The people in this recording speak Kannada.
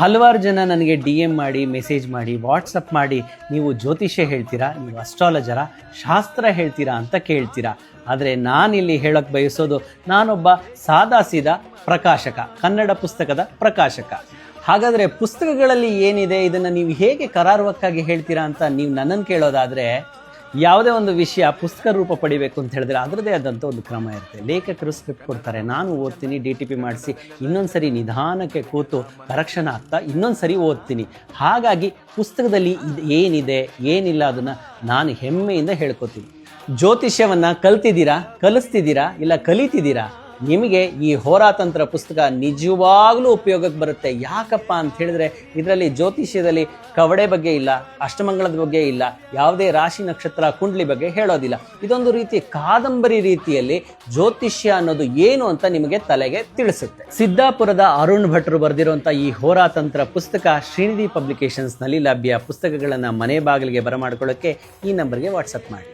ಹಲವಾರು ಜನ ನನಗೆ ಡಿ ಎಂ ಮಾಡಿ, ಮೆಸೇಜ್ ಮಾಡಿ ವಾಟ್ಸಪ್ ಮಾಡಿ, ನೀವು ಜ್ಯೋತಿಷ್ಯ ಹೇಳ್ತೀರಾ, ನೀವು ಅಸ್ಟ್ರಾಲಜರ ಶಾಸ್ತ್ರ ಹೇಳ್ತೀರಾ ಅಂತ ಕೇಳ್ತೀರಾ. ಆದರೆ ನಾನಿಲ್ಲಿ ಹೇಳೋಕ್ಕೆ ಬಯಸೋದು ನಾನೊಬ್ಬ ಸಾದಾ ಸೀದಾ ಪ್ರಕಾಶಕ, ಕನ್ನಡ ಪುಸ್ತಕದ ಪ್ರಕಾಶಕ. ಹಾಗಾದರೆ ಪುಸ್ತಕಗಳಲ್ಲಿ ಏನಿದೆ, ಇದನ್ನು ನೀವು ಹೇಗೆ ಕರಾರುವಕ್ಕಾಗಿ ಹೇಳ್ತೀರಾ ಅಂತ ನೀವು ನನ್ನನ್ನು ಕೇಳೋದಾದರೆ ಯಾವುದೇ ಒಂದು ವಿಷಯ ಪುಸ್ತಕ ರೂಪ ಪಡಿಬೇಕು ಅಂತ ಹೇಳಿದ್ರೆ ಅದರದೇ ಆದಂಥ ಒಂದು ಕ್ರಮ ಇರುತ್ತೆ. ಲೇಖಕರು ಸ್ಕ್ರಿಪ್ಟ್ ಕೊಡ್ತಾರೆ. ನಾನು ಓದ್ತೀನಿ ಡಿ ಟಿ ಪಿ ಮಾಡಿಸಿ ಇನ್ನೊಂದು ಸರಿ ನಿಧಾನಕ್ಕೆ ಕೂತು ಕರೆಕ್ಷನ್ ಆಗ್ತಾ ಇನ್ನೊಂದು ಸರಿ ಓದ್ತೀನಿ. ಹಾಗಾಗಿ ಪುಸ್ತಕದಲ್ಲಿ ಇದು ಏನಿದೆ, ಏನಿಲ್ಲ ಅದನ್ನು ನಾನು ಹೆಮ್ಮೆಯಿಂದ ಹೇಳ್ಕೊತೀನಿ. ಜ್ಯೋತಿಷ್ಯವನ್ನು ಕಲ್ತಿದ್ದೀರಾ, ಕಲಿಸ್ತಿದ್ದೀರಾ, ಇಲ್ಲ ಕಲಿತಿದ್ದೀರಾ? ನಿಮಗೆ ಈ ಹೋರಾತಂತ್ರ ಪುಸ್ತಕ ನಿಜವಾಗ್ಲೂ ಉಪಯೋಗಕ್ಕೆ ಬರುತ್ತೆ. ಯಾಕಪ್ಪ ಅಂತ ಹೇಳಿದ್ರೆ ಇದರಲ್ಲಿ ಜ್ಯೋತಿಷ್ಯದಲ್ಲಿ ಕವಡೆ ಬಗ್ಗೆ ಇಲ್ಲ ಅಷ್ಟಮಂಗಳದ ಬಗ್ಗೆ ಇಲ್ಲ, ಯಾವುದೇ ರಾಶಿ ನಕ್ಷತ್ರ ಕುಂಡ್ಲಿ ಬಗ್ಗೆ ಹೇಳೋದಿಲ್ಲ. ಇದೊಂದು ರೀತಿ ಕಾದಂಬರಿ ರೀತಿಯಲ್ಲಿ ಜ್ಯೋತಿಷ್ಯ ಅನ್ನೋದು ಏನು ಅಂತ ನಿಮಗೆ ತಲೆಗೆ ತಿಳಿಸುತ್ತೆ. ಸಿದ್ದಾಪುರದ ಅರುಣ್ ಭಟ್ರು ಬರೆದಿರುವಂಥ ಈ ಹೋರಾತಂತ್ರ ಪುಸ್ತಕ ಶ್ರೀನಿಧಿ ಪಬ್ಲಿಕೇಶನ್ಸ್ನಲ್ಲಿ ಲಭ್ಯ. ಪುಸ್ತಕಗಳನ್ನು ಮನೆ ಬಾಗಿಲಿಗೆ ಬರಮಾಡ್ಕೊಳ್ಳೋಕ್ಕೆ ಈ ನಂಬರ್ಗೆ ವಾಟ್ಸಪ್ ಮಾಡಿ.